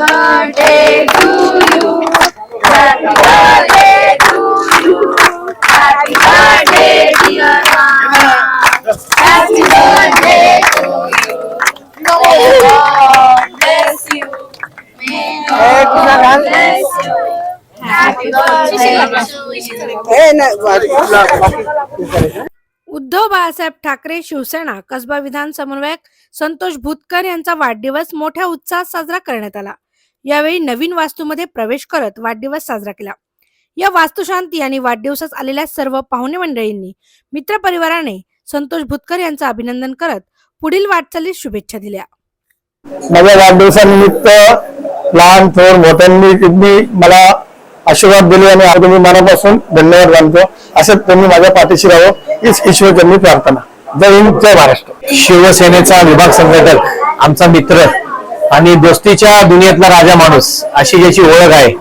birthday to you. Happy birthday to you. Happy birthday, dear Mama. Happy birthday to you. May God bless you. May God bless you. Happy birthday to you. Uddhav Balasaheb Thackeray Shiv Sena Kasba विधान समन्वयक संतोष भूतकर यांचा वाढदिवस मोठ्या उत्साहात साजरा करण्यात आला यावेळी नवीन वास्तूमध्ये प्रवेश करत वाढदिवस साजरा केला. या वास्तुशांती आणि वाढदिवसास आलेल्या सर्व पाहुणे मंडळींनी मित्रपरिवाराने संतोष भूतकर यांचं अभिनंदन करत पुढील वाटचालीस शुभेच्छा दिल्या. माझ्या वाढदिवसानिमित्त लहान थोर मोठ्यांनी त्यांनी मला आशीर्वाद दिले आणि आज मी मनापासून धन्यवाद मानतो. असं त्यांनी माझ्या पाठीशी राहावं हीच ईश्वर त्यांनी प्रार्थना. जय हिंद जय महाराष्ट्र. शिवसेनेचा विभाग संघटक आमचा मित्र आणि दोस्तीच्या दुनियेतला राजा माणूस अशी ज्याची ओळख आहे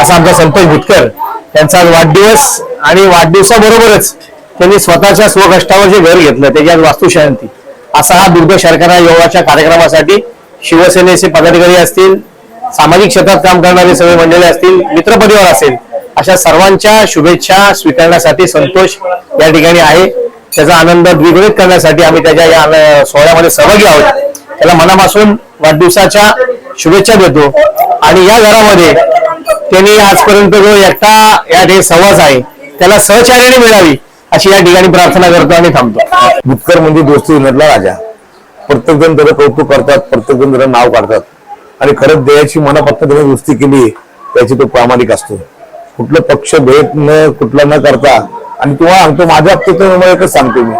असा आमचा संतोष भुतकर त्यांचा आज वाढदिवस आणि वाढदिवसाबरोबरच त्यांनी स्वतःच्या स्वकष्टावर जे घर घेतलं त्याची आज वास्तुशांती. असा हा दुर्ग शर्करा योगाच्या कार्यक्रमासाठी शिवसेनेचे पदाधिकारी असतील सामाजिक क्षेत्रात काम करणारे सगळे मंडळी असतील मित्रपरिवार असेल अशा सर्वांच्या शुभेच्छा स्वीकारण्यासाठी संतोष या ठिकाणी आहे. त्याचा आनंद द्विगुणित करण्यासाठी आम्ही त्याच्या या सोहळ्यामध्ये सहभागी आहोत. त्याला मनापासून वाढदिवसाच्या शुभेच्छा देतो. आणि या घरामध्ये त्यांनी आजपर्यंत जो एकटा या ठिकाणी सहवास आहे त्याला सहचार्याने मिळावी अशी या ठिकाणी प्रार्थना करतो आणि थांबतो. भुतकर म्हणजे दोस्ती उन्हातला राजा. प्रत्येक जण त्याला कौतुक करतात प्रत्येक जण त्याला नाव काढतात. आणि खरंच देयाची मनापासून त्याने दोस्ती केली त्याची तो प्रामाणिक असतो. कुठलं पक्ष भेद न कुठला न करता आणि तो सांगतो माझ्या बाबतीत एकच सांगतो मी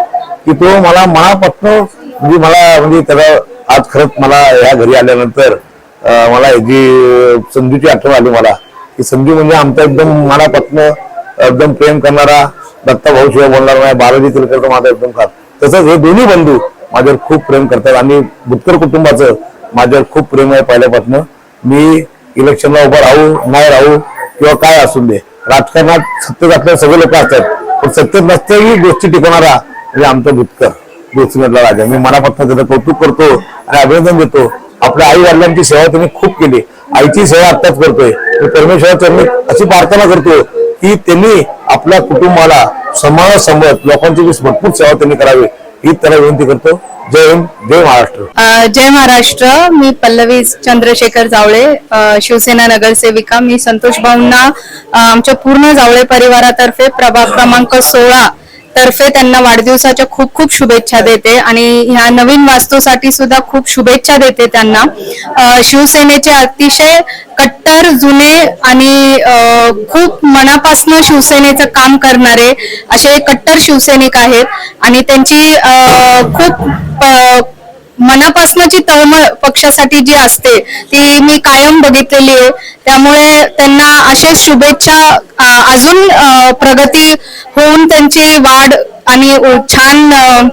की तो मला मनापासून म्हणजे मला म्हणजे त्याला आज खरंच मला या घरी आल्यानंतर मला जी संधीची आठवण आली मला की संधी म्हणजे आमचा एकदम मनापासून एकदम प्रेम करणारा दत्ता भाऊ शिवाय बोलणार नाही बालाजी तिलकर माझा एकदम खास. तसंच हे दोन्ही बंधू माझ्यावर खूप प्रेम करतात आणि भुतकर कुटुंबाचं माझ्यावर खूप प्रेम आहे पहिल्यापासून. मी इलेक्शनला उभं राहू नाही राहू किंवा काय असू दे राजकारणात सत्तेत आपल्याला सगळे लोक असतात पण सत्तेत नसत्याही गोष्टी टिकवणारा म्हणजे आमचा भुतकर गोष्टीमधला राजा. मी मनापासून त्याचं कौतुक करतो. आणि अभिनंदन देतो. आपल्या आई वडिलांची सेवा तुम्ही खूप केली. आईची सेवा आत्ताच करतोय. मी परमेश्वराचरणी अशी प्रार्थना करतो की त्यांनी आपल्या कुटुंबाला समाजासमोर लोकांची भरपूर सेवा त्यांनी करावी ही त्याला विनंती करतो. जय हिंद जय महाराष्ट्र. जय महाराष्ट्र. मी पल्लवी चंद्रशेखर जावळे शिवसेना नगरसेविका. मी संतोष भाऊंना आमच्या पूर्ण जावळे परिवारातर्फे प्रभाग क्रमांक सोळा तर्फे त्यांना वाढदिवसाच्या खूप खूप शुभेच्छा देते आणि ह्या नवीन वास्तूसाठी सुद्धा खूप शुभेच्छा देते त्यांना. शिवसेनेचे अतिशय कट्टर जुने आणि खूप मनापासनं शिवसेनेचं काम करणारे असे कट्टर शिवसैनिक आहेत आणि त्यांची खूप मनापासनाची तळमळ पक्षासाठी जी असते ती मी कायम बघितलेली आहे. त्यामुळे त्यांना असेच शुभेच्छा अजून प्रगती होऊन त्यांची वाढ आणि छान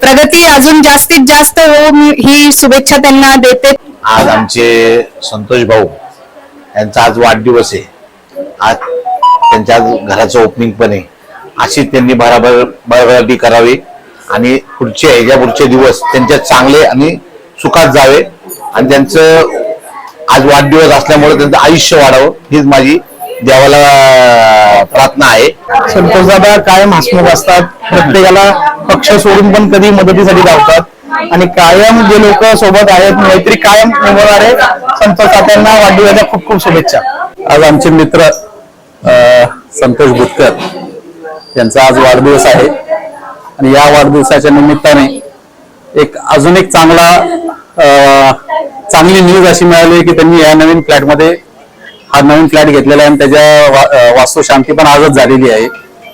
प्रगती अजून जास्तीत जास्त हो ही शुभेच्छा त्यांना देते. आज आमचे संतोष भाऊ यांचा आज वाढदिवस आहे. आज त्यांच्या आज घराचं ओपनिंग पण आहे. अशी त्यांनी भराभर भरभराटी करावी. आणि पुढचे ह्याच्या पुढचे दिवस त्यांच्या चांगले आणि सुखात जावे. आणि त्यांचं आज वाढदिवस असल्यामुळे त्यांचं आयुष्य वाढावं हीच माझी देवाला प्रार्थना आहे. संतोष दादा कायम हसमुख असतात. प्रत्येकाला पक्ष सोडून पण कधी मदतीसाठी धावतात. आणि कायम जे लोक सोबत आहेत मैत्री कायम निभवणारे संतोष वाढदिवसाच्या खूप खूप शुभेच्छा. आज आमचे मित्र अं, संतोष बुतकर यांचा आज वाढदिवस आहे. आणि या वाढदिवसाच्या निमित्ताने एक अजून एक चांगला चांगली न्यूज अशी मिळाली की त्यांनी या नवीन फ्लॅटमध्ये हा नवीन फ्लॅट घेतलेला आहे आणि त्याच्या वा- वास्तुशांती पण आजच झालेली आहे.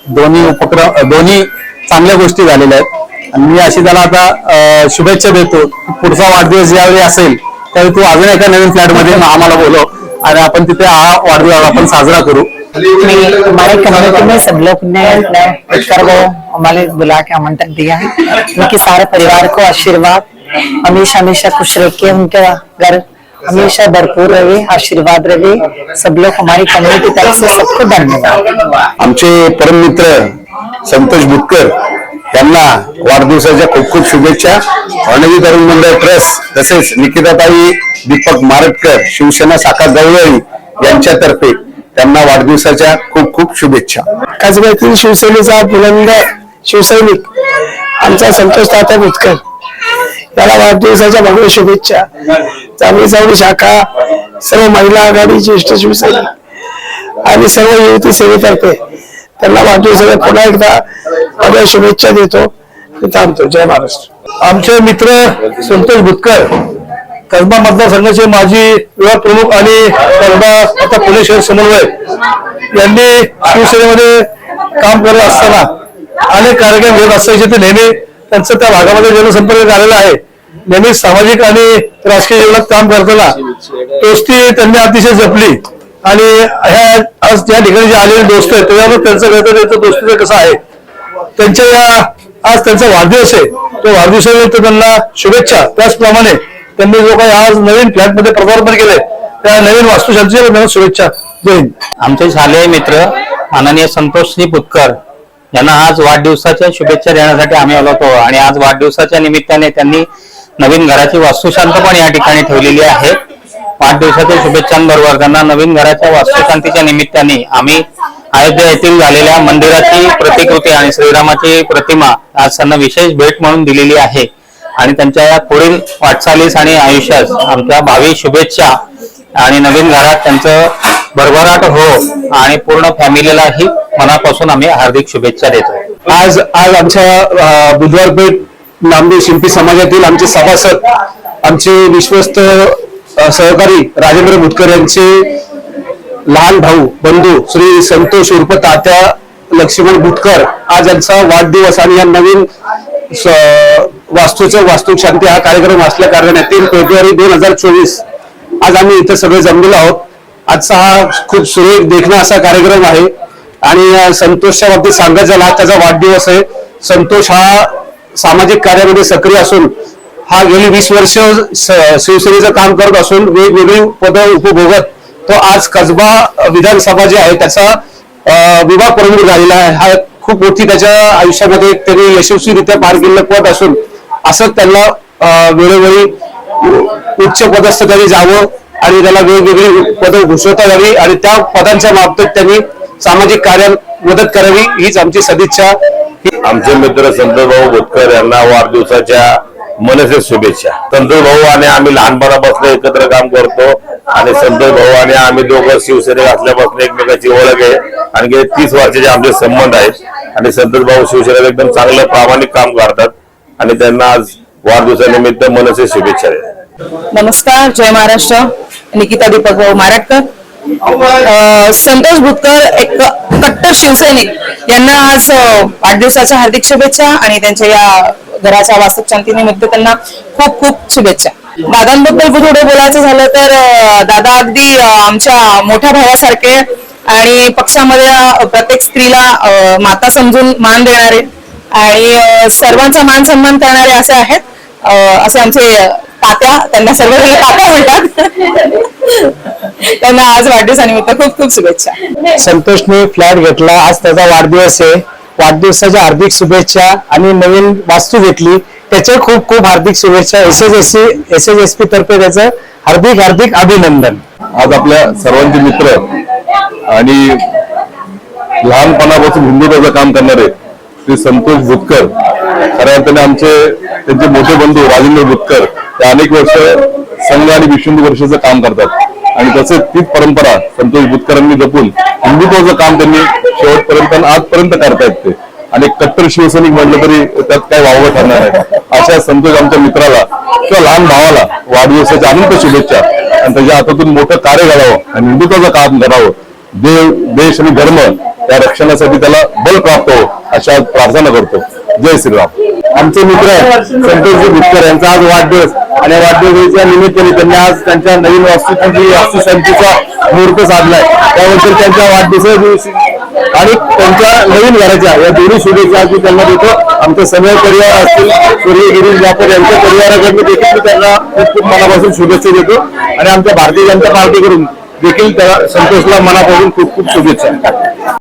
दोन्ही उपक्रम दोन्ही चांगल्या गोष्टी झालेल्या आहेत. आणि मी अशी त्याला आता शुभेच्छा देतो पुढचा वाढदिवस ज्यावेळी असेल त्यावेळी तू अजून एका नवीन फ्लॅटमध्ये आम्हाला बोलव आणि आपण तिथे हा वाढदिवस आपण साजरा करू. हमारे कम्युनिटी में सब लोग ने पुष्कर को हमारे बुला के आमंत्रण दिया है उनके सारे परिवार को आशीर्वाद हमेशा हमेशा खुश रखे उनका घर हमेशा भरपूर रहे आशीर्वाद रहे सब लोग हमारी कम्युनिटी तरफ से सबको धन्यवाद आमचे परममित्र संतोष बुतकर यांना वाढदिवसाच्या खूप खूप शुभेच्छा. अणवी तरुण मंडळ ट्रस्ट तसेच निकिताताई दीपक मारटकर शिवसेना शाखा गवळी यांच्यातर्फे त्यांना वाढदिवसाच्या खूप खूप शुभेच्छा. कसब्यातील शिवसेनेचा बुलंद शिवसैनिक आमचा संतोष तात्या भुतकर याला वाढदिवसाच्या भव्य शुभेच्छा. चांगली चांगली शाखा सर्व महिला आघाडी ज्येष्ठ शिवसेना आणि सर्व युवती सेवेतर्फे त्यांना वाढदिवसाच्या पुन्हा एकदा भव्य शुभेच्छा देतो. मी थांबतो. जय महाराष्ट्र. आमचे मित्र संतोष भुतकर कसबा मतदारसंघाचे माजी विभाग प्रमुख आणि कसबा आता पुणे शहर समन्वयक यांनी शिवसेनेमध्ये काम करत असताना अनेक कार्यक्रम घेत असल्याचे ते नेहमी त्यांचं त्या भागामध्ये जनसंपर्क झालेला आहे. नेहमी सामाजिक आणि राजकीय जीवनात काम करताना दोस्ती त्यांनी अतिशय जपली. आणि ह्या आज ज्या ठिकाणी जे आलेले दोस्त आहेत त्याच्यावर त्यांचं कळतं त्यांचं दोस्तीचं कसं आहे? त्यांच्या या आज त्यांचा वाढदिवस आहे. तो वाढदिवसानिमित्त त्यांना शुभेच्छा. त्याचप्रमाणे त्यांनी जो काही आज नवीन फ्लॅटमध्ये पदार्पण केलंय त्या नवीन वास्तुशांतीच्या शुभेच्छा जय हिंद आमचे शालेय मित्र माननीय संतोषजी पुतकर यांना आज वाढदिवसाच्या शुभेच्छा देण्यासाठी आम्ही आलो होतो आणि आज वाढदिवसाच्या निमित्ताने त्यांनी नवीन घराची वास्तुशांत पण या ठिकाणी ठेवलेली आहे. वाढदिवसाच्या शुभेच्छांबरोबर त्यांना नवीन घराच्या वास्तुशांतीच्या निमित्ताने आम्ही अयोध्या येथील झालेल्या मंदिराची प्रतिकृती आणि श्रीरामाची प्रतिमा आज त्यांना विशेष भेट म्हणून दिलेली आहे. आणि त्यांच्या या पुढील वाटचालीस आणि आयुष्यास आमच्या भावी शुभेच्छा. आणि नवीन घरात त्यांचं भरभराट हो आणि पूर्ण फॅमिलीलाही मनापासून आम्ही हार्दिक शुभेच्छा देतो आज आज आमच्या अ, बुधवारपेठ नामदेव शिल्पी समाजातील आमचे सभासद आमचे विश्वस्त सहकारी राजेंद्र भुटकर यांचे लहान भाऊ बंधू श्री संतोष उर्फ तात्या लक्ष्मण भुटकर आज यांचा वाढदिवस आणि या नवीन वास्तूचं वास्तू शांती हा कार्यक्रम असल्या कारणाने तीन फेब्रुवारी दोन हजार चोवीस आज आम्ही इथं सगळे जमलेलो आहोत. आजचा हा खूप सुरेख देखणा असा कार्यक्रम आहे. आणि संतोषच्या बाबतीत सांगायचं झाला त्याचा वाढदिवस आहे. संतोष हा सामाजिक कार्यामध्ये सक्रिय असून हा गेली वीस वर्ष स- शिवसेनेचं काम करत असून वेगवेगळी पदं उपभोगत तो आज कसबा विधानसभा जे आहे त्याचा विवाह विभाग प्रमुख झालेला आहे. हा खूप मोठी त्याच्या आयुष्यामध्ये त्यांनी यशस्वीरित्या पार केलेलं पद असून असं त्यांना वेळोवेळी उच्च पदस्थ त्यांनी जावं आणि त्याला वेगवेगळी पदं घुसवता यावी आणि त्या पदांच्या बाबतीत त्यांनी सामाजिक कार्यात मदत करावी हीच आमची सदिच्छा. आमचे मित्र संतभाऊ भाऊ यांना वाढदिवसाच्या मनसे शुभेच्छा. संतोष भाऊ आणि आम्ही लहानपणापासून एकत्र काम करतो आणि संतोष भाऊ आणि आम्ही दोघं शिवसेनेत असल्यापासून एकमेकाची ओळख आहे. आणि गेले तीस वर्षाचे आमचे संबंध आहेत आणि संतोष भाऊ शिवसेनेत एकदम चांगलं प्रामाणिक काम करतात. आणि त्यांना आज वाढदिवसानिमित्त मनसे शुभेच्छा देतात नमस्कार जय महाराष्ट्र. निकिता दीपक भाऊ मारटकर. संतोष भुतकर एक कट्टर शिवसैनिक यांना आज वाढदिवसाच्या हार्दिक शुभेच्छा आणि त्यांच्या या घराच्या वास्तव शांतीनिमित्त त्यांना खूप खूप शुभेच्छा. दादांबद्दल थोडं बोलायचं झालं तर दादा अगदी आमच्या मोठ्या भावासारखे आणि पक्षामध्ये प्रत्येक स्त्रीला माता समजून मान देणारे आणि सर्वांचा मान सन्मान करणारे असे आहेत. अं, असे आमचे तात्या त्यांना सर्वजण तात्या म्हणतात. त्यांना आज वाढदिवसानिमित्त खूप खूप शुभेच्छा. संतोषने फ्लॅट घेतला. आज त्याचा वाढदिवस आहे. वाढदिवसाच्या हार्दिक शुभेच्छा आणि नवीन वास्तू घेतली. त्याचे खूप खूप हार्दिक शुभेच्छा. S S S C S S S P तर्फे त्याचं हार्दिक हार्दिक अभिनंदन. आज आपल्या सर्वांचे मित्र आणि लहानपणापासून हिंदुत्वाचं काम करणारे श्री संतोष भुतकर खऱ्या अर्थाने आमचे त्यांचे मोठे बंधू राजेंद्र भुतकर ते अनेक वर्ष संघ आणि विश्व वर्षाचं काम करतात. आणि तसेच तीच परंपरा संतोष भुतकरांनी जपून हिंदुत्वाचं काम त्यांनी शेवटपर्यंत आणि आजपर्यंत करतायत ते. आणि कट्टर शिवसैनिक म्हटलं तरी त्यात काय वावगं ठरणार आहे अशा संतोष आमच्या मित्राला किंवा लहान भावाला वाढदिवसाच्या अनंत शुभेच्छा. आणि त्याच्या हातातून मोठं कार्य घडावं आणि हिंदुत्वाचं काम करावं. देव देश आणि धर्म त्या रक्षणासाठी त्याला बल प्राप्त हो अशा प्रार्थना करतो. जय श्रीराम. आमचे मित्र संतोषजी भुतकर यांचा आज वाढदिवस आणि वाढदिवसाच्या निमित्ताने त्यांनी आज त्यांच्या नवीन वास्तूची वास्तुशांतीचा मुहूर्त साधलाय. त्याबद्दल त्यांच्या वाढदिवसा दिवशी आणि त्यांच्या नवीन घराच्या या दोन्ही शुभेच्छा आज मी त्यांना देतो. आमचे सगळे परिवार असतील सूर्य गिरीश व्यापार यांच्या परिवाराकडून देखील मी त्यांना खूप खूप मनापासून शुभेच्छा देतो. आणि आमच्या भारतीय जनता पार्टीकडून देखील त्या संतोषला मनापासून खूप खूप शुभेच्छा.